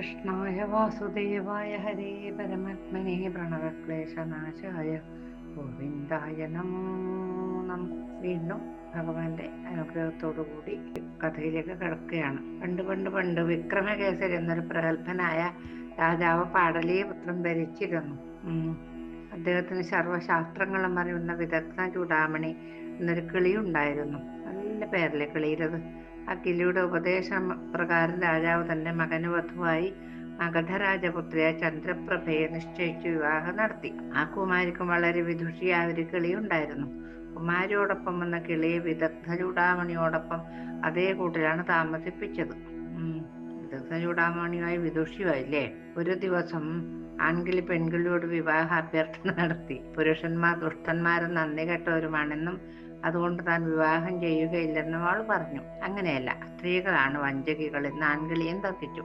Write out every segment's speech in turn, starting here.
കൃഷ്ണായ വാസുദേവായ ഹരേ പരമാത്മനെ പ്രണവക്ലേശനാശായ ഗോവിന്ദായ നമോ നമ. വീണ്ടും ഭഗവാന്റെ അനുഗ്രഹത്തോടു കൂടി കഥയിലേക്ക് കിടക്കുകയാണ്. പണ്ട് പണ്ട് പണ്ട് വിക്രമകേസരി എന്നൊരു പ്രഗത്ഭനായ രാജാവ് പാടലീപുത്രം ധരിച്ചിരുന്നു. അദ്ദേഹത്തിന് സർവശാസ്ത്രങ്ങളും അറിയുന്ന വിദഗ്ധ ചൂടാമണി എന്നൊരു കിളിയുണ്ടായിരുന്നു. നല്ല പേരല്ലേ കിളിയിലത്. ആ ഉപദേശ പ്രകാരം രാജാവ് തന്റെ മകന് വധുവായി മഗധരാജപുത്രിയായ ചന്ദ്രപ്രഭയെ നിശ്ചയിച്ചു വിവാഹം നടത്തി. ആ കുമാരിക്കും വളരെ വിദുഷിയായ ഒരു കിളിയുണ്ടായിരുന്നു കുമാരിയോടൊപ്പം വന്ന കിളിയെ വിദഗ്ധ ചൂടാമണിയോടൊപ്പം അതേ കൂട്ടിലാണ് താമസിപ്പിച്ചത്. വിദഗ്ധ ചൂടാമണിയുമായി വിദുഷിയായില്ലേ ഒരു ദിവസം ആൺകിളി പെൺകിളിയോട് വിവാഹ അഭ്യർത്ഥന നടത്തി. പുരുഷന്മാർ ദുഷ്ടന്മാരും നന്ദി കെട്ടവരുമാണെന്നും അതുകൊണ്ട് താൻ വിവാഹം ചെയ്യുകയില്ലെന്ന് അവൾ പറഞ്ഞു. അങ്ങനെയല്ല സ്ത്രീകളാണ് വഞ്ചകികൾ എന്ന് ആൺകിളിയും തർക്കിച്ചു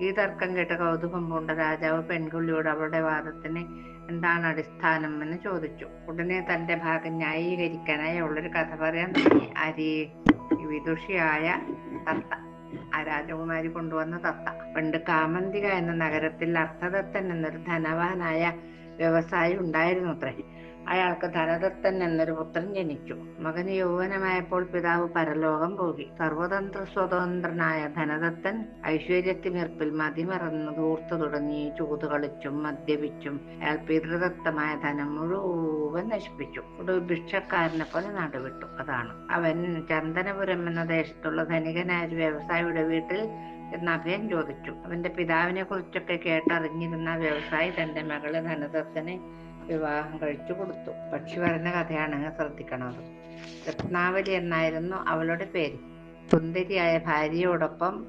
ഈ തർക്കം കേട്ട കൗതുകം പൂണ്ട രാജാവ് പെൺകുളിയോട് അവളുടെ വാദത്തിന് എന്താണ് അടിസ്ഥാനം എന്ന് ചോദിച്ചു. ഉടനെ തന്റെ ഭാഗം ന്യായീകരിക്കാനായി അവളൊരു കഥ പറയാൻ തുടങ്ങി. അരി വിദുഷിയായ തത്ത ആ രാജകുമാരി കൊണ്ടുവന്ന തത്ത. പണ്ട് കാമന്തിക എന്ന നഗരത്തിൽ അർത്ഥദത്തൻ എന്നൊരു ധനവാനായ വ്യവസായി ഉണ്ടായിരുന്നു അത്രേ. അയാൾക്ക് ധനദത്തൻ എന്നൊരു പുത്രൻ ജനിച്ചു. മകന് യൗവനമായപ്പോൾ പിതാവ് പരലോകം പോകി സർവതന്ത്ര സ്വതന്ത്രനായ ധനദത്തൻ ഐശ്വര്യത്തിനിർപ്പിൽ മതിമറന്ന് ധൂർത്തു തുടങ്ങി ചൂത് കളിച്ചും മദ്യപിച്ചും അയാൾ പിതൃദത്തമായ ധനം മുഴുവൻ നശിപ്പിച്ചു. ഒടുവിൽ ഭിക്ഷക്കാരനെ പോലെ നടുവിട്ടു. അതാണ്. അവൻ ചന്ദനപുരം എന്ന ദേശത്തുള്ള ധനികനായ ഒരു വ്യവസായിയുടെ വീട്ടിൽ എന്ന് അഭയം ചോദിച്ചു. അവന്റെ പിതാവിനെ കുറിച്ചൊക്കെ കേട്ടറിഞ്ഞിരുന്ന വ്യവസായി തന്റെ മകൾ ധനദത്തനെ വിവാഹം കഴിച്ചു കൊടുത്തു. പക്ഷി പറഞ്ഞ കഥയാണ് ശ്രദ്ധിക്കണത്. രത്നാവലി എന്നായിരുന്നു അവളുടെ പേര്. സുന്ദരിയായ ഭാര്യയോടൊപ്പം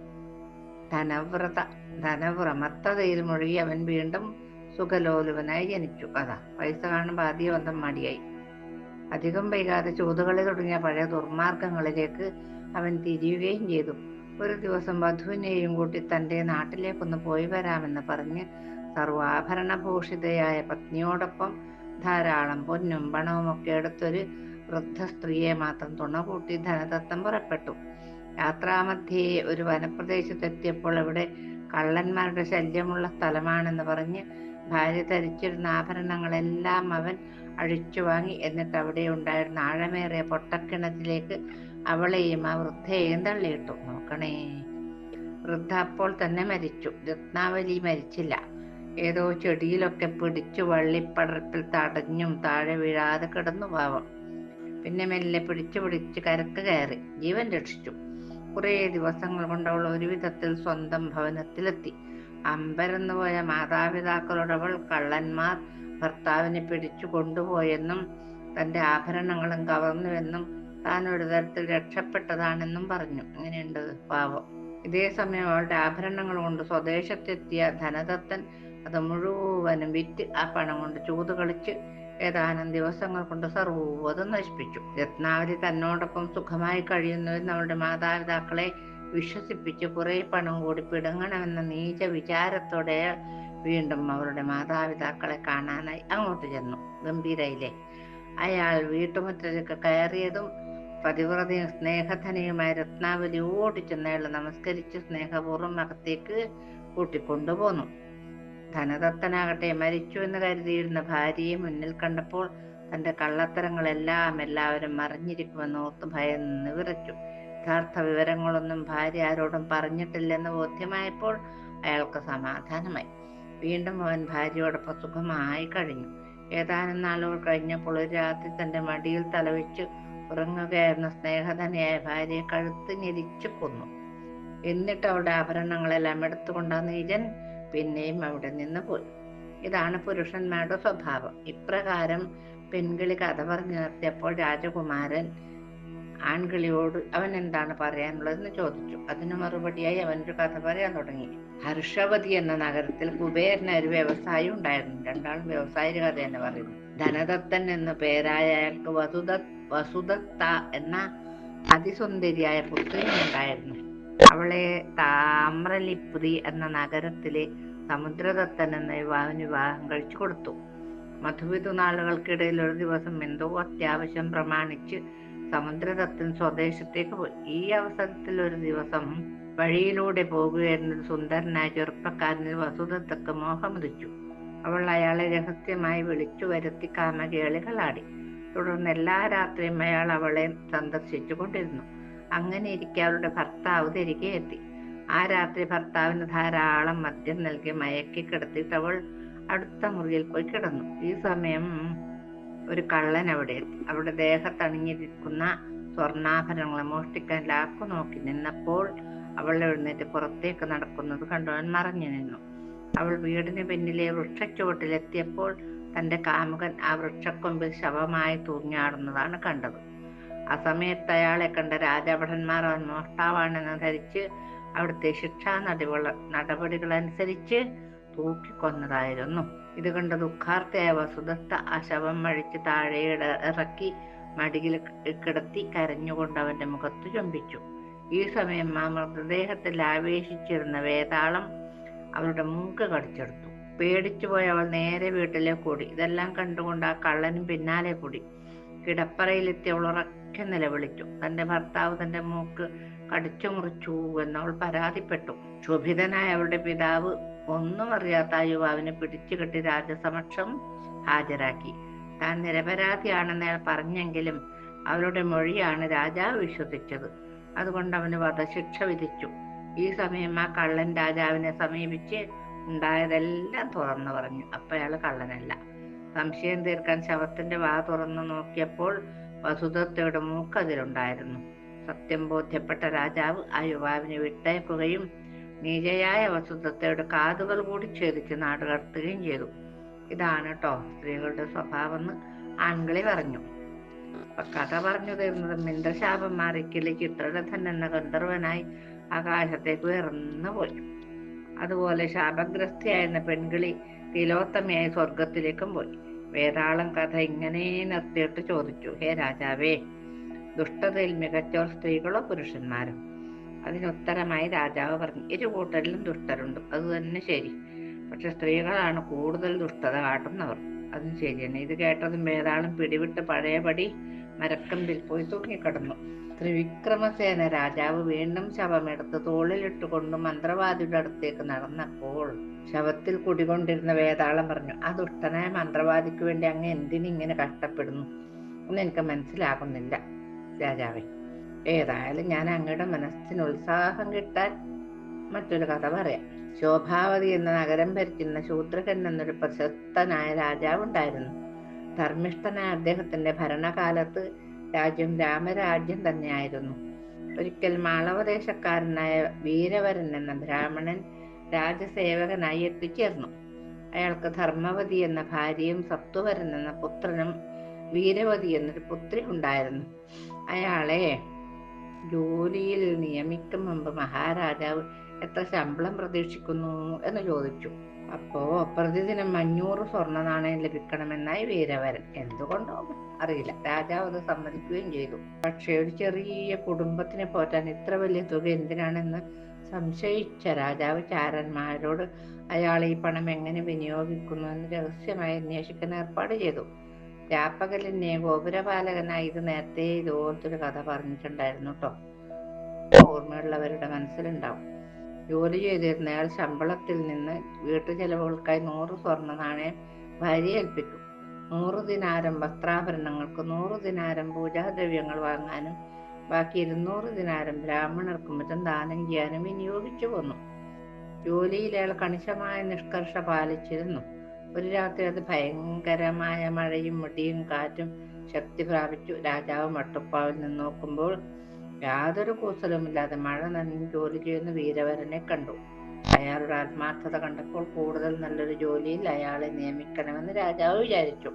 ധനവ്രത ധനവ്രമത്തതയിൽ മുഴുകി അവൻ വീണ്ടും സുഖലോലുവനായി ജനിച്ചു. അതാ പൈസ കാണുമ്പോൾ ആദ്യ ബന്ധം മടിയായി. അധികം വൈകാതെ ചൂതുകളി തുടങ്ങിയ പഴയ ദുർമാർഗങ്ങളിലേക്ക് അവൻ തിരിയുകയും ചെയ്തു. ഒരു ദിവസം വധുവിനെയും കൂട്ടി തന്റെ നാട്ടിലേക്കൊന്ന് പോയി വരാമെന്ന് പറഞ്ഞ് സർവാഭരണഭൂഷിതയായ പത്നിയോടൊപ്പം ധാരാളം പൊന്നും പണവും ഒക്കെ എടുത്തൊരു വൃദ്ധ സ്ത്രീയെ മാത്രം തുണ കൂട്ടി ധനദത്തം പുറപ്പെട്ടു. യാത്രാമധ്യേ ഒരു വനപ്രദേശത്തെത്തിയപ്പോൾ അവിടെ കള്ളന്മാരുടെ ശല്യമുള്ള സ്ഥലമാണെന്ന് പറഞ്ഞ് ഭാര്യ ധരിച്ചിരുന്ന ആഭരണങ്ങളെല്ലാം അവൻ അഴിച്ചു വാങ്ങി എന്നിട്ട് അവിടെ ഉണ്ടായിരുന്ന ആഴമേറിയ പൊട്ടക്കിണറ്റിലേക്ക് അവളെയും ആ വൃദ്ധയെയും തള്ളിയിട്ടു. നോക്കണേ. വൃദ്ധ അപ്പോൾ തന്നെ മരിച്ചു. രത്നാവലി മരിച്ചില്ല. ഏതോ ചെടിയിലൊക്കെ പിടിച്ചു വള്ളിപ്പടർപ്പിൽ തടഞ്ഞും താഴെ വീഴാതെ കിടന്നു പാവം. പിന്നെ മെല്ലെ പിടിച്ചു പിടിച്ച് കരക്ക് കയറി. ജീവൻ രക്ഷിച്ചു. കുറേ ദിവസങ്ങൾ കൊണ്ടവൾ അവൾ ഒരു വിധത്തിൽ സ്വന്തം ഭവനത്തിലെത്തി. അമ്പരന്നു പോയ മാതാപിതാക്കളോട് അവൾ കള്ളന്മാർ ഭർത്താവിനെ പിടിച്ചു കൊണ്ടുപോയെന്നും തന്റെ ആഭരണങ്ങളും കവർന്നുവെന്നും താൻ ഒരു തരത്തിൽ രക്ഷപ്പെട്ടതാണെന്നും പറഞ്ഞു. അങ്ങനെയുണ്ട് പാവം. ഇതേ സമയം അവളുടെ ആഭരണങ്ങൾ കൊണ്ട് സ്വദേശത്തെത്തിയ ധനദത്തൻ അത് മുഴുവനും വിറ്റ് ആ പണം കൊണ്ട് ചൂത് കളിച്ച് ഏതാനും ദിവസങ്ങൾ കൊണ്ട് സർവതും നശിപ്പിച്ചു. രത്നാവലി തന്നോടൊപ്പം സുഖമായി കഴിയുന്നുവെന്ന് അവളുടെ മാതാപിതാക്കളെ വിശ്വസിപ്പിച്ച് കുറെ പണം കൂടി പിടുങ്ങണമെന്ന നീച വിചാരത്തോടെ വീണ്ടും അവരുടെ മാതാപിതാക്കളെ കാണാനായി അങ്ങോട്ട് ചെന്നു. ഗംഭീരയിലെ അയാൾ വീട്ടുമുറ്റത്തേക്ക് കയറിയതും പതിവ്രതയും സ്നേഹധനയുമായ രത്നാവലി ഓടിച്ചെന്ന് അയാൾ നമസ്കരിച്ച് സ്നേഹപൂർവം അകത്തേക്ക് കൂട്ടിക്കൊണ്ടുപോന്നു. ധനദത്തനാകട്ടെ മരിച്ചു എന്ന് കരുതിയിരുന്ന ഭാര്യയെ മുന്നിൽ കണ്ടപ്പോൾ തന്റെ കള്ളത്തരങ്ങളെല്ലാം എല്ലാവരും മറിഞ്ഞിരിക്കുമെന്ന് ഓർത്ത് ഭയന്ന് വിറച്ചു. യഥാർത്ഥ വിവരങ്ങളൊന്നും ഭാര്യ ആരോടും പറഞ്ഞിട്ടില്ലെന്ന് ബോധ്യമായപ്പോൾ അയാൾക്ക് സമാധാനമായി. വീണ്ടും അവൻ ഭാര്യയോടൊപ്പം സുഖമായി കഴിഞ്ഞു. ഏതാനും നാളുകൾ കഴിഞ്ഞപ്പോൾ ഒരു രാത്രി തന്റെ മടിയിൽ തലവെച്ച് ഉറങ്ങുകയായിരുന്ന സ്നേഹധനയായ ഭാര്യയെ കഴുത്ത് ഞെരിച്ചു കൊന്നു. എന്നിട്ട് അവളുടെ ആഭരണങ്ങളെല്ലാം എടുത്തുകൊണ്ട നീജൻ പിന്നെയും അവിടെ നിന്ന് പോയി. ഇതാണ് പുരുഷന്മാരുടെ സ്വഭാവം. ഇപ്രകാരം പെൺകിളി കഥ പറഞ്ഞു നിർത്തിയപ്പോൾ രാജകുമാരൻ ആൺകിളിയോട് അവൻ എന്താണ് പറയാനുള്ളതെന്ന് ചോദിച്ചു. അതിന് മറുപടിയായി അവൻ ഒരു കഥ പറയാൻ തുടങ്ങി. ഹർഷവതി എന്ന നഗരത്തിൽ കുബേരന് ഒരു വ്യവസായി ഉണ്ടായിരുന്നു. രണ്ടാളും വ്യവസായിക കഥ എന്ന് പറയുന്നു. ധനദത്തൻ എന്ന പേരായ അയാൾക്ക് വസുദ വസുദത്ത എന്ന അതിസുന്ദരിയായ പുത്രിയും ഉണ്ടായിരുന്നു. അവളെ താമ്രലിപ്തി എന്ന നഗരത്തിലെ സമുദ്രദത്തൻ എന്ന യുവാവിന് വിവാഹം കഴിച്ചു കൊടുത്തു. മധുവിധു നാളുകൾക്കിടയിൽ ഒരു ദിവസം എന്തോ അത്യാവശ്യം പ്രമാണിച്ച് സമുദ്രദത്തൻ സ്വദേശത്തേക്ക് പോയി. ഈ അവസരത്തിൽ ഒരു ദിവസം വഴിയിലൂടെ പോകുകയായിരുന്ന സുന്ദരനായ ചെറുപ്പക്കാരനിൽ വസുദത്തക്ക് മോഹമുദിച്ചു അവൾ അയാളെ രഹസ്യമായി വിളിച്ചു വരുത്തി കാമകേളികളാടി തുടർന്ന് എല്ലാ രാത്രിയും അയാൾ അവളെ സന്ദർശിച്ചു കൊണ്ടിരുന്നു അങ്ങനെ ഇരിക്കെ അവളുടെ ഭർത്താവ് തിരികെ എത്തി. ആ രാത്രി ഭർത്താവിന് ധാരാളം മദ്യം നൽകി മയക്കി കിടത്തിയിട്ട് അവൾ അടുത്ത മുറിയിൽ പോയി കിടന്നു. ഈ സമയം ഒരു കള്ളൻ അവിടെ എത്തി. അവളുടെ ദേഹത്തണിഞ്ഞിരിക്കുന്ന സ്വർണാഭരണങ്ങളെ മോഷ്ടിക്കാൻ ലാക്കു നോക്കി നിന്നപ്പോൾ അവൾ എഴുന്നേറ്റ് പുറത്തേക്ക് നടക്കുന്നത് കണ്ടവൻ മറഞ്ഞു നിന്നു. അവൾ വീടിന് പിന്നിലെ വൃക്ഷച്ചുവട്ടിലെത്തിയപ്പോൾ തന്റെ കാമുകൻ ആ വൃക്ഷക്കൊമ്പിൽ ശവമായി തൂങ്ങിയാടുന്നതാണ് കണ്ടത്. ആ സമയത്ത് അയാളെ കണ്ട രാജഭടന്മാർ അവൻ മോഷ്ടാവാണെന്ന് ധരിച്ച് അവിടുത്തെ ശിക്ഷാ നടപടികൾ നടപടികളനുസരിച്ച് തൂക്കിക്കൊന്നതായിരുന്നു. ഇത് കണ്ട ദുഃഖാർത്ഥയായ വസുദത്ത ആ ശവം മഴിച്ച് താഴെ ഇറക്കി മടിയിൽ കിടത്തി കരഞ്ഞുകൊണ്ട് അവന്റെ മുഖത്ത് ചുംബിച്ചു. ഈ സമയം ആ മൃതദേഹത്തിൽ ആവേശിച്ചിരുന്ന വേതാളം അവരുടെ മൂക്ക് കടിച്ചെടുത്തു. പേടിച്ചുപോയ അവൾ നേരെ വീട്ടിലേക്ക് ഓടി ഇതെല്ലാം കണ്ടുകൊണ്ട് ആ കള്ളനും പിന്നാലെ കൂടി. കിടപ്പറയിലെത്തി അവൾ ഉറക്കെ നിലവിളിച്ചു. തന്റെ ഭർത്താവ് തന്റെ മൂക്ക് കടിച്ചു മുറിച്ചു എന്നവൾ പരാതിപ്പെട്ടു. ക്ഷുഭിതനായ അവളുടെ പിതാവ് ഒന്നും അറിയാത്ത ആ യുവാവിനെ പിടിച്ചു കെട്ടി രാജസമക്ഷം ഹാജരാക്കി. താൻ നിരപരാധിയാണെന്ന് അയാൾ പറഞ്ഞെങ്കിലും അവരുടെ മൊഴിയാണ് രാജാവ് വിശ്വസിച്ചത്. അതുകൊണ്ട് അവന് വധശിക്ഷ വിധിച്ചു. ഈ സമയം ആ കള്ളൻ രാജാവിനെ സമീപിച്ച് ഉണ്ടായതെല്ലാം തുറന്നു പറഞ്ഞു. അപ്പൊ അയാൾ കള്ളനല്ല. സംശയം തീർക്കാൻ ശവത്തിന്റെ വാ തുറന്നു നോക്കിയപ്പോൾ വസുദത്തയുടെ മൂക്കതിലുണ്ടായിരുന്നു സത്യം ബോധ്യപ്പെട്ട രാജാവ് ആ യുവാവിനെ വിട്ടയക്കുകയും നീചയായ വസുദത്തയുടെ കാതുകൾ കൂടി ഛേദിച്ച് നാടുകടത്തുകയും ചെയ്തു. ഇതാണ് കേട്ടോ സ്ത്രീകളുടെ സ്വഭാവം എന്ന് ആൺകിളി പറഞ്ഞു. അപ്പൊ കഥ പറഞ്ഞു തീർന്നത് മിന്ദ്രശാപം മാറി കിളി ചിത്രരഥൻ എന്ന ഗന്ധർവനായി ആകാശത്തേക്ക് ഉയർന്നു പോയി അതുപോലെ ശാപഗ്രസ്ഥയായിരുന്ന പെൺകിളി തിലോത്തമയായി സ്വർഗത്തിലേക്കും പോയി. വേതാളം കഥ ഇങ്ങനെ നിർത്തിയിട്ട് ചോദിച്ചു ഹേ രാജാവേ ദുഷ്ടതയിൽ മികച്ചോർ സ്ത്രീകളോ പുരുഷന്മാരോ? അതിനുത്തരമായി രാജാവ് പറഞ്ഞു ഇരു കൂട്ടരിലും ദുഷ്ടരുണ്ട് അത് തന്നെ ശരി. പക്ഷെ സ്ത്രീകളാണ് കൂടുതൽ ദുഷ്ടത കാട്ടുന്നവർ. അതും ശരിയാണ് ഇത് കേട്ടതും വേതാളം പിടിവിട്ട് പഴയപടി മരക്കമ്പിൽ പോയി തൂങ്ങിക്കിടന്നു. ത്രിവിക്രമസേന രാജാവ് വീണ്ടും ശവമെടുത്ത് തോളിലിട്ടുകൊണ്ട് മന്ത്രവാദിയുടെ അടുത്തേക്ക് നടന്നപ്പോൾ ശവത്തിൽ കുടികൊണ്ടിരുന്ന വേതാളം പറഞ്ഞു ആ ദുഷ്ടനായ മന്ത്രവാദിക്ക് വേണ്ടി അങ്ങ് എന്തിനിങ്ങനെ കഷ്ടപ്പെടുന്നു? എന്ന് എനിക്ക് മനസ്സിലാകുന്നില്ല രാജാവേ. ഏതായാലും ഞാൻ അങ്ങയുടെ മനസ്സിന് ഉത്സാഹം കിട്ടാൻ മറ്റൊരു കഥ പറയാം. ശോഭാവതി എന്ന നഗരം ഭരിക്കുന്ന ശൂദ്രകൻ എന്നൊരു പ്രശസ്തനായ രാജാവുണ്ടായിരുന്നു. ധർമ്മിഷ്ഠനായ അദ്ദേഹത്തിന്റെ ഭരണകാലത്ത് രാജ്യം രാമരാജ്യം തന്നെയായിരുന്നു. ഒരിക്കൽ മാളവദേശക്കാരനായ വീരവരൻ എന്ന ബ്രാഹ്മണൻ രാജസേവകനായി എത്തിച്ചേർന്നു. അയാൾക്ക് ധർമ്മവതി എന്ന ഭാര്യയും സത്വവരൻ എന്ന പുത്രനും വീരവതി എന്നൊരു പുത്രി ഉണ്ടായിരുന്നു. അയാളെ ജോലിയിൽ നിയമിക്കും മുമ്പ് മഹാരാജാവ് എത്ര ശമ്പളം പ്രതീക്ഷിക്കുന്നു എന്ന് ചോദിച്ചു. അപ്പോ പ്രതിദിനം അഞ്ഞൂറ് സ്വർണ നാണയം ലഭിക്കണമെന്നായി വീരവരൻ എന്തുകൊണ്ടോ അറിയില്ല. രാജാവ് അത് സമ്മതിക്കുകയും ചെയ്തു. പക്ഷേ ഒരു ചെറിയ കുടുംബത്തിനെ പോറ്റാൻ ഇത്ര വലിയ തുക എന്തിനാണെന്ന് സംശയിച്ച രാജാവ് ചാരന്മാരോട് അയാൾ ഈ പണം എങ്ങനെ വിനിയോഗിക്കുന്നു എന്ന് രഹസ്യമായി അന്വേഷിക്കാൻ ഏർപ്പാട് ചെയ്തു. രാപ്പകലിനെ ഗോപുരപാലകനായി ഇത് നേരത്തെ ഇതുപോലത്തെ ഒരു കഥ പറഞ്ഞിട്ടുണ്ടായിരുന്നു കേട്ടോ ഓർമ്മയുള്ളവരുടെ മനസ്സിലുണ്ടാവും. ജോലി ചെയ്തിരുന്ന അയാൾ ശമ്പളത്തിൽ നിന്ന് വീട്ടു ചെലവുകൾക്കായി നൂറ് സ്വർണ നാണയം ഭാര്യ ഏൽപ്പിക്കും നൂറ് ദിനാരം വസ്ത്രാഭരണങ്ങൾക്കും നൂറ് ദിനാരം പൂജാദ്രവ്യങ്ങൾ വാങ്ങാനും ബാക്കി ഇരുന്നൂറ് ദിനാരം ബ്രാഹ്മണർക്കും മറ്റും ദാനം ചെയ്യാനും വിനിയോഗിച്ചു വന്നു ജോലിയിൽ അയാൾ കണിശമായ നിഷ്കർഷ പാലിച്ചിരുന്നു. ഒരു രാത്രി അത് ഭയങ്കരമായ മഴയും മുടിയും കാറ്റും ശക്തി പ്രാപിച്ചു. രാജാവ് മട്ടുപ്പാവിൽ നിന്ന് നോക്കുമ്പോൾ യാതൊരു കൂസലുമില്ലാതെ മഴ നനഞ്ഞ് ജോലി ചെയ്യുന്ന വീരവരനെ കണ്ടു. അയാളുടെ ആത്മാർത്ഥത കണ്ടപ്പോൾ കൂടുതൽ നല്ലൊരു ജോലിയിൽ അയാളെ നിയമിക്കണമെന്ന് രാജാവ് വിചാരിച്ചു.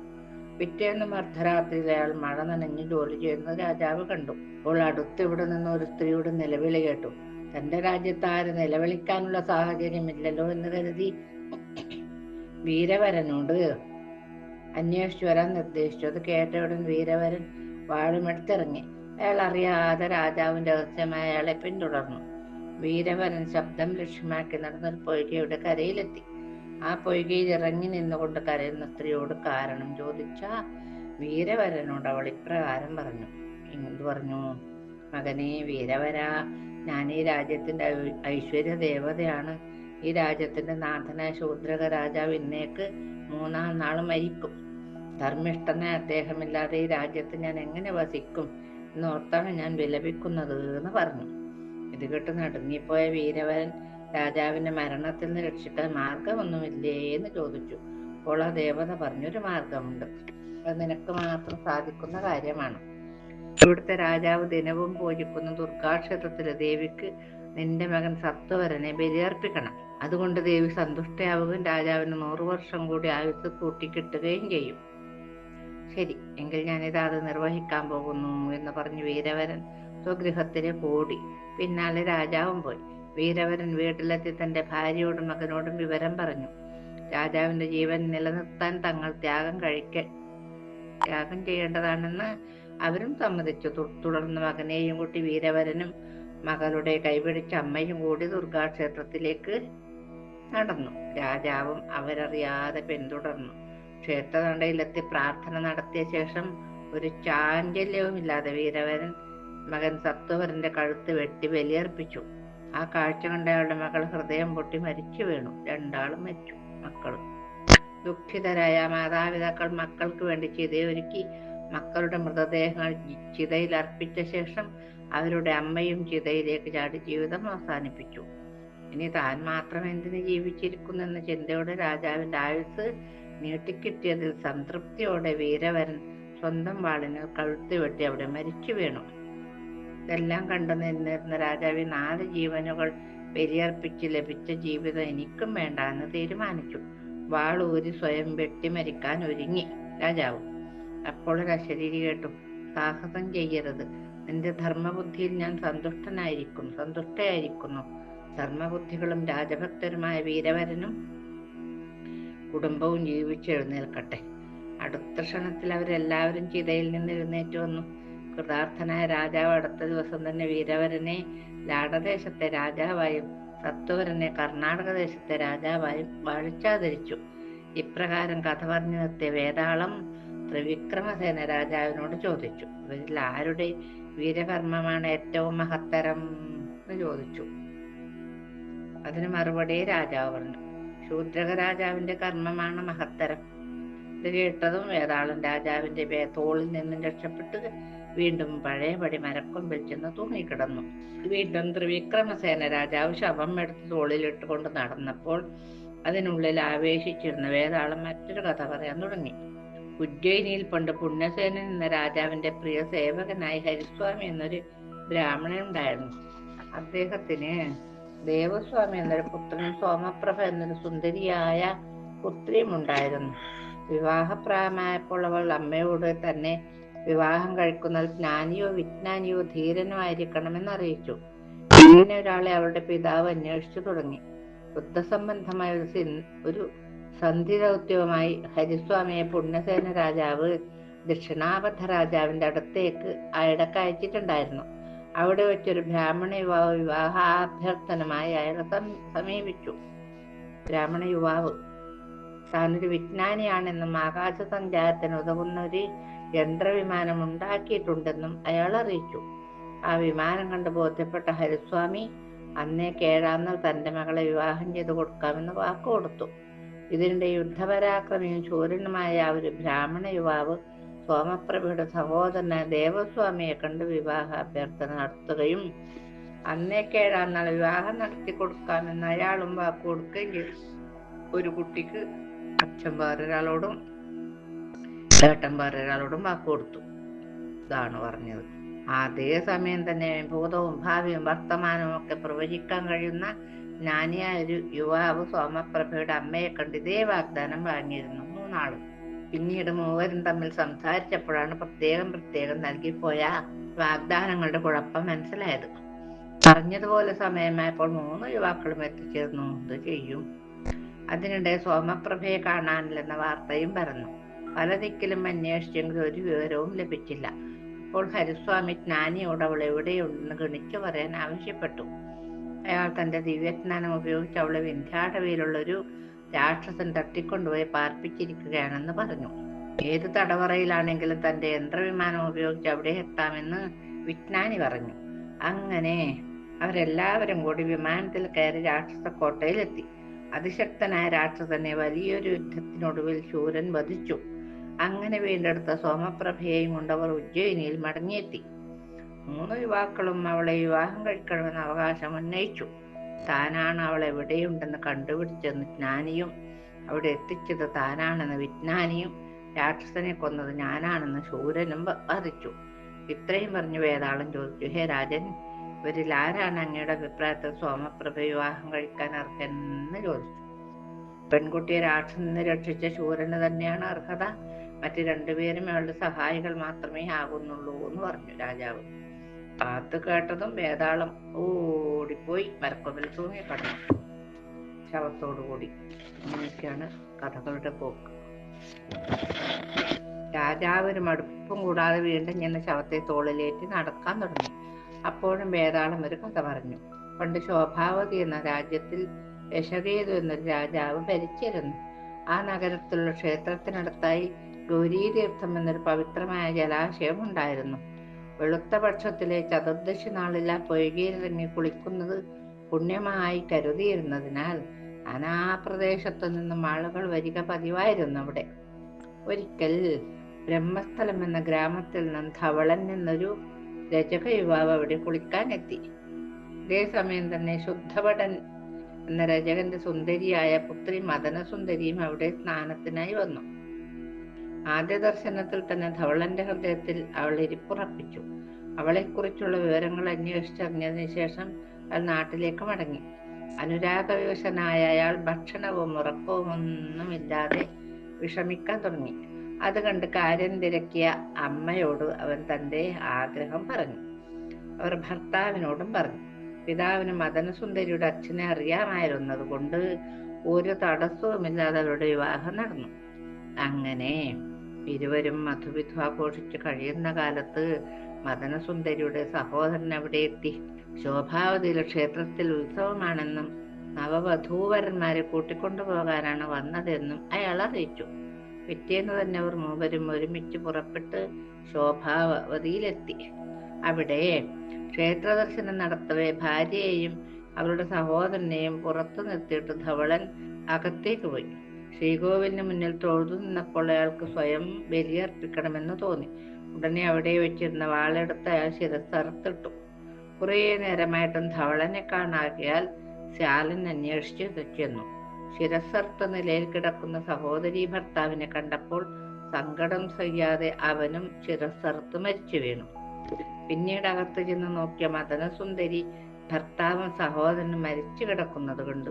പിറ്റേന്ന് അർദ്ധരാത്രിയിൽ അയാൾ മഴ നനഞ്ഞ് ജോലി ചെയ്യുന്നത് രാജാവ് കണ്ടു. അപ്പോൾ അടുത്തിവിടെ നിന്ന് ഒരു സ്ത്രീയുടെ നിലവിളി കേട്ടു. തന്റെ രാജ്യത്ത് ആര് നിലവിളിക്കാനുള്ള സാഹചര്യമില്ലല്ലോ എന്ന് കരുതി വീരവരനോട് അന്വേഷിച്ചു വരാൻ നിർദ്ദേശിച്ചു. അത് കേട്ടയുടൻ വീരവരൻ വാളുമെടുത്തിറങ്ങി. അയാൾ അറിയാതെ രാജാവിന്റെ രഹസ്യമായ അയാളെ പിന്തുടർന്നു. വീരവരൻ ശബ്ദം ലക്ഷ്യമാക്കി നടന്നൊരു പൊയ്കയുടെ കരയിലെത്തി. ആ പൊയ്കയിൽ ഇറങ്ങി നിന്നുകൊണ്ട് കരയുന്ന സ്ത്രീയോട് കാരണം ചോദിച്ച വീരവരനോട് അവൾ ഇപ്രകാരം പറഞ്ഞു. എന്ത് പറഞ്ഞു? മകനെ വീരവര. ഞാൻ ഈ രാജ്യത്തിന്റെ ഐശ്വര്യ ദേവതയാണ്. ഈ രാജ്യത്തിന്റെ നാഥനായ ശൂദ്രക രാജാവ് ഇന്നേക്ക് മൂന്നാം നാൾ മരിക്കും. ധർമ്മിഷ്ഠനായ അദ്ദേഹമില്ലാതെ ഈ രാജ്യത്ത് ഞാൻ എങ്ങനെ വസിക്കും? എന്നോർത്താണ് ഞാൻ വിലപിക്കുന്നത് എന്ന് പറഞ്ഞു. ഇത് കേട്ട് നടുങ്ങിപ്പോയ വീരവരൻ രാജാവിന്റെ മരണത്തിൽ നിന്ന് രക്ഷിക്കാൻ മാർഗമൊന്നുമില്ലേ എന്ന് ചോദിച്ചു. അപ്പോൾ ആ ദേവത പറഞ്ഞൊരു മാർഗമുണ്ട്. അത് നിനക്ക് മാത്രം സാധിക്കുന്ന കാര്യമാണ്. ഇവിടുത്തെ രാജാവ് ദിനവും പൂജിക്കുന്ന ദുർഗാക്ഷേത്രത്തിലെ ദേവിക്ക് നിന്റെ മകൻ സത്വരനെ ബലിയർപ്പിക്കണം. അതുകൊണ്ട് ദേവി സന്തുഷ്ടയാവുകയും രാജാവിന് നൂറു വർഷം കൂടി ആയുസ് കൂട്ടിക്കിട്ടുകയും ചെയ്യും. ശരി എങ്കിൽ ഞാനിത് അത് നിർവഹിക്കാൻ പോകുന്നു എന്ന് പറഞ്ഞ് വീരവരൻ സ്വഗൃഹത്തിലേക്ക് ഓടി പിന്നാലെ രാജാവും പോയി. വീരവരൻ വീട്ടിലെത്തി തന്റെ ഭാര്യയോടും മകനോടും വിവരം പറഞ്ഞു. രാജാവിന്റെ ജീവൻ നിലനിർത്താൻ തങ്ങൾ ത്യാഗം കഴിക്ക ത്യാഗം ചെയ്യേണ്ടതാണെന്ന് അവരും സമ്മതിച്ചു. തുടർന്ന് മകനെയും കൂട്ടി വീരവരനും മകളുടെ കൈപിടിച്ച അമ്മയും കൂടി ദുർഗാക്ഷേത്രത്തിലേക്ക് നടന്നു. രാജാവും അവരറിയാതെ പിന്തുടർന്നു. ക്ഷേത്രനടയിലെത്തി പ്രാർത്ഥന നടത്തിയ ശേഷം ഒരു ചാഞ്ചല്യവുമില്ലാതെ വീരവരൻ മകൻ സത്വവരന്റെ കഴുത്ത് വെട്ടി ബലിയർപ്പിച്ചു. ആ കാഴ്ച കണ്ട അയാളുടെ മകൾ ഹൃദയം പൊട്ടി മരിച്ചു വീണു. രണ്ടാളും മരിച്ചു മക്കളും. ദുഃഖിതരായ മാതാപിതാക്കൾ മക്കൾക്ക് വേണ്ടി ചിതയൊരുക്കി മക്കളുടെ മൃതദേഹങ്ങൾ ചിതയിൽ അർപ്പിച്ച ശേഷം അവരുടെ അമ്മയും ചിതയിലേക്ക് ചാടി ജീവിതം അവസാനിപ്പിച്ചു. ഇനി താൻ മാത്രം എന്തിനു ജീവിച്ചിരിക്കുന്നെന്ന ചിന്തയോടെ രാജാവിന്റെ ആയുസ് നീട്ടിക്കിട്ടിയതിൽ സംതൃപ്തിയോടെ വീരവരൻ സ്വന്തം വാളിന് കഴുത്ത് വെട്ടി അവിടെ മരിച്ചു വീണു. ഇതെല്ലാം കണ്ടു നിന്നിരുന്ന രാജാവ് നാല് ജീവനുകൾ ബലിയർപ്പിച്ച് ലഭിച്ച ജീവിതം എനിക്കും വേണ്ട എന്ന് തീരുമാനിച്ചു. വാളൂരി സ്വയം വെട്ടി മരിക്കാൻ ഒരുങ്ങി രാജാവ്. അപ്പോൾ ഒരു അശരീരി കേട്ടു സാഹസം ചെയ്യരുത്. നിന്റെ ധർമ്മബുദ്ധിയിൽ ഞാൻ സന്തുഷ്ടനായിരിക്കും സന്തുഷ്ടയായിരിക്കുന്നു. ധർമ്മബുദ്ധികളും രാജഭക്തരുമായ വീരവരനും കുടുംബവും ജീവിച്ചെഴുന്നേൽക്കട്ടെ അടുത്ത ക്ഷണത്തിൽ അവരെല്ലാവരും ചിതയിൽ നിന്ന് എഴുന്നേറ്റ് വന്നു. കൃതാർത്ഥനായ രാജാവ് അടുത്ത ദിവസം തന്നെ വീരവരനെ ലാടദേശത്തെ രാജാവായും സത്വരനെ കർണാടക ദേശത്തെ രാജാവായും വാഴിച്ചാദരിച്ചു. ഇപ്രകാരം കഥ പറഞ്ഞു നിർത്തിയ വേതാളം ത്രിവിക്രമസേന രാജാവിനോട് ചോദിച്ചു. ഇവരിൽ ആരുടെ വീരകർമ്മമാണ് ഏറ്റവും മഹത്തരം? എന്ന് ചോദിച്ചു. അതിന് മറുപടി രാജാവ് പറഞ്ഞു. ശൂദ്രക രാജാവിന്റെ കർമ്മമാണ് മഹത്തരം. ഇത് കേട്ടതും വേതാളം രാജാവിന്റെ തോളിൽ നിന്നും രക്ഷപ്പെട്ട് വീണ്ടും പഴയപടി മരക്കൊമ്പിൽ ചെന്ന് തൂങ്ങിക്കിടന്നു. വീണ്ടും ത്രിവിക്രമസേന രാജാവ് ശവം എടുത്ത് തോളിലിട്ട് കൊണ്ട് നടന്നപ്പോൾ അതിനുള്ളിൽ ആവേശിച്ചിരുന്ന വേതാളം മറ്റൊരു കഥ പറയാൻ തുടങ്ങി. ഉജ്ജയിനിയിൽ പണ്ട് പുണ്യസേനൻ എന്ന രാജാവിന്റെ പ്രിയ സേവകനായി ഹരിസ്വാമി എന്നൊരു ബ്രാഹ്മണൻ ഉണ്ടായിരുന്നു. അദ്ദേഹത്തിന് ദേവസ്വാമി എന്നൊരു പുത്രൻ സോമപ്രഭ എന്നൊരു സുന്ദരിയായ പുത്രിയും ഉണ്ടായിരുന്നു. വിവാഹപ്രായമായപ്പോൾ അവൾ അമ്മയോട് തന്നെ വിവാഹം കഴിക്കുന്നത് ജ്ഞാനിയോ വിജ്ഞാനിയോ ധീരനോ ആയിരിക്കണമെന്ന് അറിയിച്ചു. ഇങ്ങനെ ഒരാളെ അവളുടെ പിതാവ് അന്വേഷിച്ചു തുടങ്ങി. ബുദ്ധസംബന്ധമായ ഒരു ഒരു സന്ധി ദൗത്യവുമായി ഹരിസ്വാമിയെ പുണ്യസേന രാജാവ് ദക്ഷിണാപഥ രാജാവിന്റെ അടുത്തേക്ക് അയാൾക്ക് അയച്ചിട്ടുണ്ടായിരുന്നു അവിടെ വെച്ചൊരു ബ്രാഹ്മണ യുവാവ് വിവാഹാഭ്യർത്ഥനമായി അയാളെ സമീപിച്ചു. ബ്രാഹ്മണ യുവാവ് താനൊരു വിജ്ഞാനിയാണെന്നും ആകാശ സഞ്ചാരത്തിന് ഉതകുന്ന ഒരു യന്ത്രവിമാനം ഉണ്ടാക്കിയിട്ടുണ്ടെന്നും അയാൾ അറിയിച്ചു. ആ വിമാനം കണ്ട് ബോധ്യപ്പെട്ട ഹരിസ്വാമി അന്നേ കേഴാന്നൽ തന്റെ മകളെ വിവാഹം ചെയ്തു കൊടുക്കാമെന്ന് വാക്ക് കൊടുത്തു ഇതിനിടെ യുദ്ധപരാക്രമിയും ശൂരനുമായ ഒരു ബ്രാഹ്മണ യുവാവ് സോമപ്രഭയുടെ സഹോദരനായ ദേവസ്വാമിയെ കണ്ട് വിവാഹ അഭ്യർത്ഥന നടത്തുകയും അന്നേക്കേഴാം നാൾ വിവാഹം നടത്തി കൊടുക്കാമെന്ന് അയാളും വാക്ക് കൊടുക്കുകയും ഒരു കുട്ടിക്ക് അച്ഛൻ വേറൊരാളോടും ഏട്ടൻ വേറൊരാളോടും വാക്ക് കൊടുത്തു. ഇതാണ് പറഞ്ഞത്. അതേ സമയം തന്നെ ഭൂതവും ഭാവിയും വർത്തമാനവും ഒക്കെ പ്രവചിക്കാൻ കഴിയുന്ന ജ്ഞാനിയായ ഒരു യുവാവ് സോമപ്രഭയുടെ അമ്മയെ കണ്ട് ഇതേ വാഗ്ദാനം വാങ്ങിയിരുന്നു. മൂന്നാളും. പിന്നീട് മൂവരും തമ്മിൽ സംസാരിച്ചപ്പോഴാണ് പ്രത്യേകം പ്രത്യേകം നൽകിപ്പോയ വാഗ്ദാനങ്ങളുടെ കുഴപ്പം മനസ്സിലായത്. പറഞ്ഞതുപോലെ സമയമായപ്പോൾ മൂന്ന് യുവാക്കളും എത്തിച്ചേർന്നു. എന്ത് ചെയ്യും? അതിനിടെ സോമപ്രഭയെ കാണാനില്ലെന്ന വാർത്തയും പറഞ്ഞു പല ദിക്കിലും അന്വേഷിച്ചെങ്കിലും ഒരു വിവരവും ലഭിച്ചില്ല. അപ്പോൾ ഹരിസ്വാമി ജ്ഞാനിയോട് അവൾ എവിടെയുണ്ടെന്ന് ഗണിച്ചു പറയാൻ ആവശ്യപ്പെട്ടു. അയാൾ തന്റെ ദിവ്യജ്ഞാനം ഉപയോഗിച്ച് അവളെ വിന്ധ്യാടവയിലുള്ള ഒരു രാക്ഷസൻ തട്ടിക്കൊണ്ടുപോയി പാർപ്പിച്ചിരിക്കുകയാണെന്ന് പറഞ്ഞു. ഏത് തടവറയിലാണെങ്കിലും തന്റെ യന്ത്രവിമാനം ഉപയോഗിച്ച് അവിടെ എത്താമെന്ന് വിജ്ഞാനി പറഞ്ഞു. അങ്ങനെ അവരെല്ലാവരും കൂടി വിമാനത്തിൽ കയറി രാക്ഷസ കോട്ടയിലെത്തി അതിശക്തനായ രാക്ഷസനെ വലിയൊരു യുദ്ധത്തിനൊടുവിൽ ശൂരൻ വധിച്ചു. അങ്ങനെ വീണ്ടെടുത്ത സോമപ്രഭയെയും കൊണ്ടവർ ഉജ്ജയിനിയിൽ മടങ്ങിയെത്തി. മൂന്ന് യുവാക്കളും അവളെ വിവാഹം കഴിക്കണമെന്ന് അവകാശം ഉന്നയിച്ചു. താനാണ് അവൾ എവിടെയുണ്ടെന്ന് കണ്ടുപിടിച്ചെന്ന് ജ്ഞാനിയും അവിടെ എത്തിച്ചത് താനാണെന്ന് വിജ്ഞാനിയും രാക്ഷസനെ കൊന്നത് ഞാനാണെന്ന് ശൂരനും വാദിച്ചു ഇത്രയും പറഞ്ഞു വേതാളം ചോദിച്ചു ഹേ രാജൻ ഇവരിൽ ആരാണ് അങ്ങയുടെ അഭിപ്രായത്തിൽ സോമപ്രഭ വിവാഹം കഴിക്കാൻ അർഹനെന്ന് ചോദിച്ചു. പെൺകുട്ടിയെ രാക്ഷസനെ രക്ഷിച്ച ശൂരന് തന്നെയാണ് അർഹത. മറ്റു രണ്ടുപേരും അവളുടെ സഹായികൾ മാത്രമേ ആകുന്നുള്ളൂ എന്ന് പറഞ്ഞു രാജാവ്. കാത്തു കേട്ടതും വേതാളം ഓടിപ്പോയി മരക്കൊമ്പിൽ തൂങ്ങി കടന്നു. ശവത്തോടുകൂടി അങ്ങനെയൊക്കെയാണ് കഥകളുടെ പോക്ക്. രാജാവ് ഒരു മടുപ്പും കൂടാതെ വീണ്ടും ഞാൻ ശവത്തെ തോളിലേറ്റി നടക്കാൻ തുടങ്ങി. അപ്പോഴും വേതാളം ഒരു കഥ പറഞ്ഞു. പണ്ട് ശോഭാവതി എന്ന രാജ്യത്തിൽ യശകേതു എന്നൊരു രാജാവ് ഭരിച്ചിരുന്നു. ആ നഗരത്തിലുള്ള ക്ഷേത്രത്തിനടുത്തായി ഗൗരീതീർത്ഥം എന്നൊരു പവിത്രമായ ജലാശയം ഉണ്ടായിരുന്നു. വെളുത്ത പക്ഷത്തിലെ ചതുർദശി നാളിലെ പൊയ്കയിലിറങ്ങി കുളിക്കുന്നത് പുണ്യമായി കരുതിയിരുന്നതിനാൽ അനാപ്രദേശത്തു നിന്നും ആളുകൾ വരിക പതിവായിരുന്നു അവിടെ. ഒരിക്കൽ ബ്രഹ്മസ്ഥലം എന്ന ഗ്രാമത്തിൽ നിന്നും ധവളൻ എന്നൊരു രചക യുവാവ് അവിടെ കുളിക്കാനെത്തി. ഇതേസമയം തന്നെ ശുദ്ധഭടൻ എന്ന രചകന്റെ സുന്ദരിയായ പുത്രി മദനസുന്ദരിയും അവിടെ സ്നാനത്തിനായി വന്നു. ആദ്യ ദർശനത്തിൽ തന്നെ ധവളന്റെ ഹൃദയത്തിൽ അവൾ ഇരിപ്പുറപ്പിച്ചു. അവളെക്കുറിച്ചുള്ള വിവരങ്ങൾ അന്വേഷിച്ചറിഞ്ഞതിന് ശേഷം അയാൾ നാട്ടിലേക്ക് മടങ്ങി. അനുരാഗവിവശനായ അയാൾ ഭക്ഷണവും ഉറക്കവും ഒന്നുമില്ലാതെ വിഷമിക്കാൻ തുടങ്ങി. അത് കണ്ട് കാര്യം തിരക്കിയ അമ്മയോട് അവൻ തന്റെ ആഗ്രഹം പറഞ്ഞു. അവർ ഭർത്താവിനോടും പറഞ്ഞു. പിതാവിന് മദനസുന്ദരിയുടെ അച്ഛനെ അറിയാമായിരുന്നത് കൊണ്ട് ഒരു തടസ്സവുമില്ലാതെ അവരുടെ വിവാഹം നടന്നു. അങ്ങനെ? ഇരുവരും മധുവിധു കഴിയുന്ന കാലത്ത് മദനസുന്ദരിയുടെ സഹോദരൻ അവിടെ എത്തി. ശോഭാവതിയിലെ ക്ഷേത്രത്തിൽ ഉത്സവമാണെന്നും നവവധൂവരന്മാരെ കൂട്ടിക്കൊണ്ടുപോകാനാണ് വന്നതെന്നും അയാൾ അറിയിച്ചു. പിറ്റേന്ന് തന്നെ അവർ മൂവരും ഒരുമിച്ച് പുറപ്പെട്ട് ശോഭാവതിയിലെത്തി. അവിടെ ക്ഷേത്ര ദർശനം നടത്തവേ ഭാര്യയെയും അവരുടെ സഹോദരനെയും പുറത്തു നിർത്തിയിട്ട് ധവളൻ അകത്തേക്ക് പോയി. ശ്രീകോവിലിന് മുന്നിൽ തൊഴുതു നിന്നപ്പോൾ അയാൾക്ക് സ്വയം ബലിയർപ്പിക്കണമെന്ന് തോന്നി. ഉടനെ അവിടെ വെച്ചിരുന്ന വാളെടുത്ത് അയാൾ ശിരസ്സറുത്തിട്ടു കുറേ നേരമായിട്ടും ധവളനെ കാണാകിയാൽ ശാലൻ അന്വേഷിച്ച് ചെന്നു ശിരസ്സർത്ത നിലയിൽ കിടക്കുന്ന സഹോദരി ഭർത്താവിനെ കണ്ടപ്പോൾ സങ്കടം ചെയ്യാതെ അവനും ശിരസ്സർത്ത് മരിച്ചു വീണു. പിന്നീട് അകത്ത് ചെന്ന് നോക്കിയ മദനസുന്ദരി ഭർത്താവും സഹോദരനും മരിച്ചു കിടക്കുന്നത് കൊണ്ട്.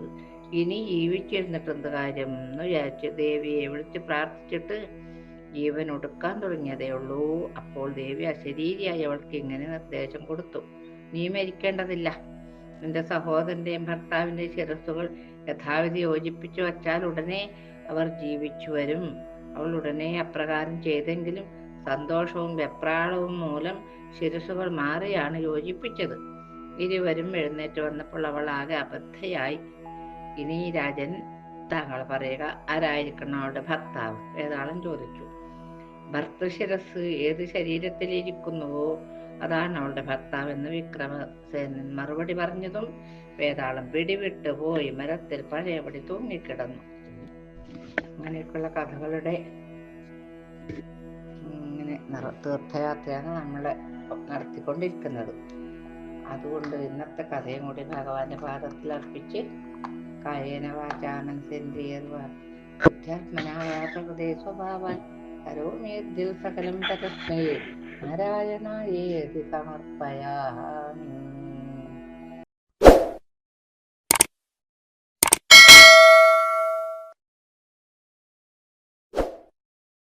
ഇനി ജീവിച്ചിരുന്നിട്ടെന്ത് കാര്യം എന്ന് വിചാരിച്ച് ദേവിയെ വിളിച്ച് പ്രാർത്ഥിച്ചിട്ട് ജീവൻ ഒടുക്കാൻ തുടങ്ങിയതേ ഉള്ളൂ. അപ്പോൾ ദേവി അശരീരിയായി അവൾക്ക് ഇങ്ങനെ നിർദ്ദേശം കൊടുത്തു. നീ മരിക്കേണ്ടതില്ല. നിന്റെ സഹോദരന്റെയും ഭർത്താവിന്റെയും ശിരസ്സുകൾ യഥാവിധി യോജിപ്പിച്ചു വച്ചാൽ ഉടനെ അവർ ജീവിച്ചു വരും. അവൾ ഉടനെ അപ്രകാരം ചെയ്തെങ്കിലും സന്തോഷവും വെപ്രാളവും മൂലം ശിരസുകൾ മാറിയാണ് യോജിപ്പിച്ചത്. ഇരുവരും എഴുന്നേറ്റ് വന്നപ്പോൾ അവൾ ആകെ അബദ്ധയായി. ഇനി രാജൻ താങ്കൾ പറയുക ആരായിരിക്കണം അവളുടെ ഭർത്താവ്? വേതാളം ചോദിച്ചു. ഭർത്തൃശിരസ് ഏത് ശരീരത്തിലിരിക്കുന്നുവോ അതാണ് അവളുടെ ഭർത്താവ് എന്ന് വിക്രമസേനൻ മറുപടി പറഞ്ഞതും വേതാളം പിടിവിട്ട് പോയി മരത്തിൽ പഴയപടി തൂങ്ങിക്കിടന്നു. അങ്ങനെയൊക്കെയുള്ള കഥകളുടെ ഇങ്ങനെ നിറ- തീർത്ഥയാത്രയാണ് നമ്മൾ നടത്തിക്കൊണ്ടിരിക്കുന്നത്. അതുകൊണ്ട് ഇന്നത്തെ കഥയും കൂടി ഭഗവാന്റെ പാദത്തിൽ അർപ്പിച്ച് കായേന വാചാമനസേന്ദ്രിയർവ ബുദ്ധ്യാത്മനാവാ സ്വഭാവാൻ കരോമേദ്ദിൽ സകലം തകസ്മേ നാരായണായേതി സമർപ്പയാമി